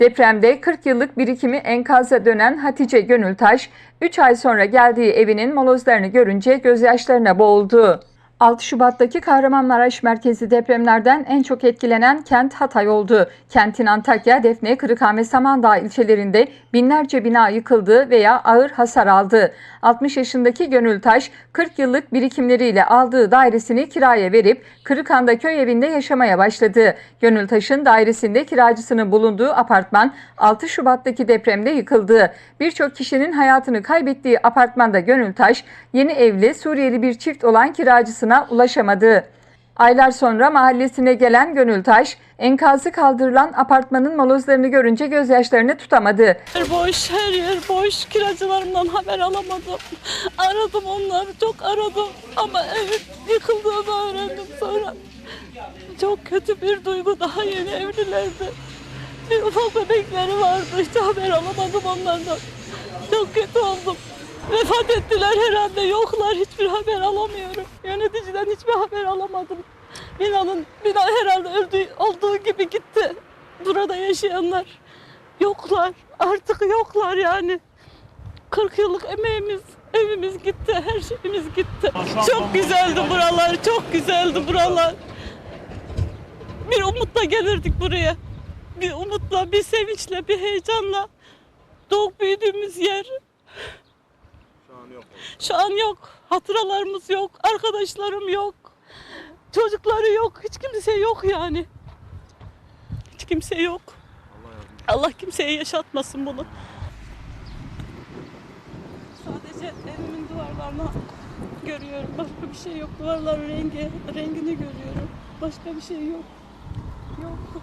Depremde 40 yıllık birikimi enkaza dönen Hatice Gönültaş, 3 ay sonra geldiği evinin molozlarını görünce gözyaşlarına boğuldu. 6 Şubat'taki Kahramanmaraş merkezi depremlerden en çok etkilenen kent Hatay oldu. Kentin Antakya, Defne, Kırıkhane, Samandağ ilçelerinde binlerce bina yıkıldı veya ağır hasar aldı. 60 yaşındaki Gönültaş, 40 yıllık birikimleriyle aldığı dairesini kiraya verip Kırıkhan'da köy evinde yaşamaya başladı. Gönültaş'ın dairesinde kiracısının bulunduğu apartman 6 Şubat'taki depremde yıkıldı. Birçok kişinin hayatını kaybettiği apartmanda Gönültaş, yeni evli Suriyeli bir çift olan kiracısına ulaşamadı. Aylar sonra mahallesine gelen Gönültaş, enkazı kaldırılan apartmanın molozlarını görünce gözyaşlarını tutamadı. Her boş, her yer boş. Kiracılarımdan haber alamadım. Aradım onları, çok aradım. Ama evin yıkıldığını öğrendim sonra. Çok kötü bir duygu. Daha yeni evlilerdi. Bir ufak bebekleri vardı. Hiç haber alamadım onlardan. Çok kötü oldum. Vefat ettiler herhalde. Yoklar. Hiçbir haber alamıyorum. Yöneticiden hiçbir haber alamadım. Binanın, bina herhalde öldüğü, olduğu gibi gitti. Burada yaşayanlar. Yoklar. Artık yoklar yani. 40 yıllık emeğimiz, evimiz gitti, her şeyimiz gitti. Çok güzeldi buralar, çok güzeldi buralar. Bir umutla gelirdik buraya. Bir umutla, bir sevinçle, bir heyecanla. Doğup büyüdüğümüz yer. An yok. Şu an yok. Hatıralarımız yok. Arkadaşlarım yok. Çocukları yok. Hiç kimse yok yani. Hiç kimse yok. Allah yardım. Allah kimseye yaşatmasın bunu. Sadece evimin duvarlarına görüyorum. Başka bir şey yok. Duvarların rengi, rengini görüyorum. Başka bir şey yok. Yok.